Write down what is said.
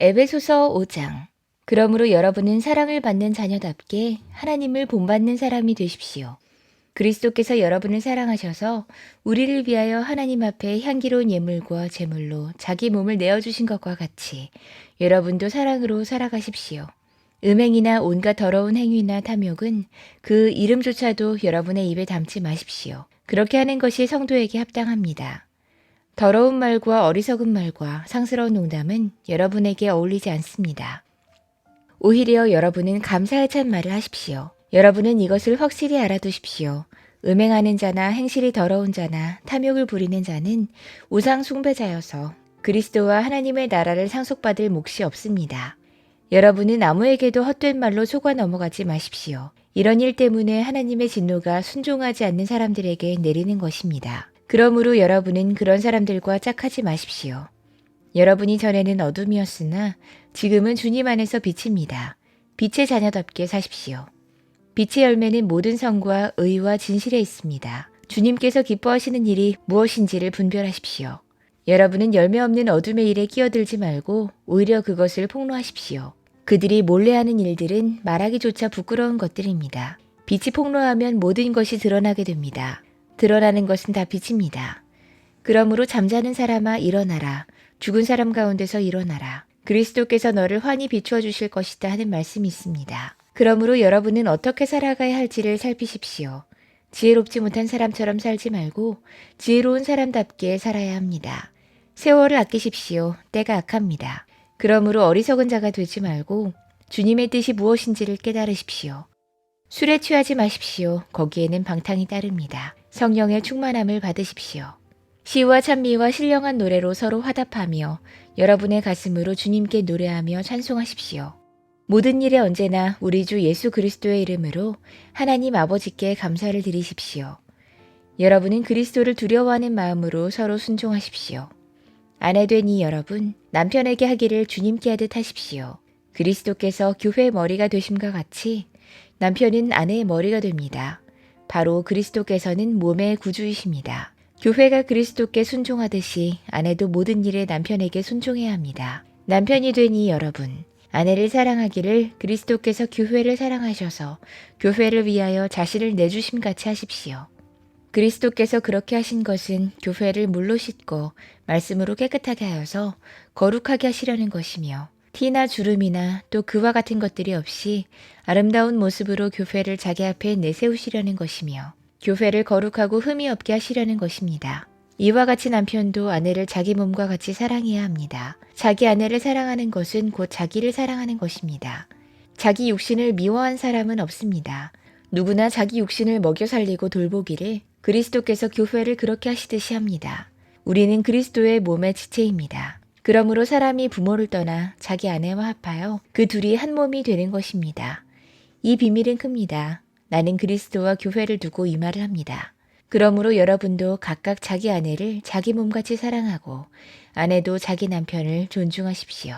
에베소서 5장. 그러므로 여러분은 사랑을 받는 자녀답게 하나님을 본받는 사람이 되십시오. 그리스도께서 여러분을 사랑하셔서 우리를 위하여 하나님 앞에 향기로운 예물과 제물로 자기 몸을 내어주신 것과 같이 여러분도 사랑으로 살아가십시오. 음행이나 온갖 더러운 행위나 탐욕은 그 이름조차도 여러분의 입에 담지 마십시오. 그렇게 하는 것이 성도에게 합당합니다. 더러운 말과 어리석은 말과 상스러운 농담은 여러분에게 어울리지 않습니다. 오히려 여러분은 감사의 찬 말을 하십시오. 여러분은 이것을 확실히 알아두십시오. 음행하는 자나 행실이 더러운 자나 탐욕을 부리는 자는 우상 숭배자여서 그리스도와 하나님의 나라를 상속받을 몫이 없습니다. 여러분은 아무에게도 헛된 말로 속아 넘어가지 마십시오. 이런 일 때문에 하나님의 진노가 순종하지 않는 사람들에게 내리는 것입니다. 그러므로 여러분은 그런 사람들과 짝하지 마십시오. 여러분이 전에는 어둠이었으나 지금은 주님 안에서 빛입니다. 빛의 자녀답게 사십시오. 빛의 열매는 모든 성과 의와 진실에 있습니다. 주님께서 기뻐하시는 일이 무엇인지를 분별하십시오. 여러분은 열매 없는 어둠의 일에 끼어들지 말고 오히려 그것을 폭로하십시오. 그들이 몰래 하는 일들은 말하기조차 부끄러운 것들입니다. 빛이 폭로하면 모든 것이 드러나게 됩니다. 드러나는 것은 다 빛입니다. 그러므로 잠자는 사람아 일어나라. 죽은 사람 가운데서 일어나라. 그리스도께서 너를 환히 비추어 주실 것이다 하는 말씀이 있습니다. 그러므로 여러분은 어떻게 살아가야 할지를 살피십시오. 지혜롭지 못한 사람처럼 살지 말고 지혜로운 사람답게 살아야 합니다. 세월을 아끼십시오. 때가 악합니다. 그러므로 어리석은 자가 되지 말고 주님의 뜻이 무엇인지를 깨달으십시오. 술에 취하지 마십시오. 거기에는 방탕이 따릅니다. 성령의 충만함을 받으십시오. 시와 찬미와 신령한 노래로 서로 화답하며 여러분의 가슴으로 주님께 노래하며 찬송하십시오. 모든 일에 언제나 우리 주 예수 그리스도의 이름으로 하나님 아버지께 감사를 드리십시오. 여러분은 그리스도를 두려워하는 마음으로 서로 순종하십시오. 아내 된 이 여러분, 남편에게 하기를 주님께 하듯 하십시오. 그리스도께서 교회의 머리가 되심과 같이 남편은 아내의 머리가 됩니다. 바로 그리스도께서는 몸의 구주이십니다. 교회가 그리스도께 순종하듯이 아내도 모든 일에 남편에게 순종해야 합니다. 남편이 된이 여러분, 아내를 사랑하기를 그리스도께서 교회를 사랑하셔서 교회를 위하여 자신을 내주심 같이 하십시오. 그리스도께서 그렇게 하신 것은 교회를 물로 씻고 말씀으로 깨끗하게 하여서 거룩하게 하시려는 것이며 티나 주름이나 또 그와 같은 것들이 없이 아름다운 모습으로 교회를 자기 앞에 내세우시려는 것이며 교회를 거룩하고 흠이 없게 하시려는 것입니다. 이와 같이 남편도 아내를 자기 몸과 같이 사랑해야 합니다. 자기 아내를 사랑하는 것은 곧 자기를 사랑하는 것입니다. 자기 육신을 미워한 사람은 없습니다. 누구나 자기 육신을 먹여 살리고 돌보기를 그리스도께서 교회를 그렇게 하시듯이 합니다. 우리는 그리스도의 몸의 지체입니다. 그러므로 사람이 부모를 떠나 자기 아내와 합하여 그 둘이 한 몸이 되는 것입니다. 이 비밀은 큽니다. 나는 그리스도와 교회를 두고 이 말을 합니다. 그러므로 여러분도 각각 자기 아내를 자기 몸같이 사랑하고 아내도 자기 남편을 존중하십시오.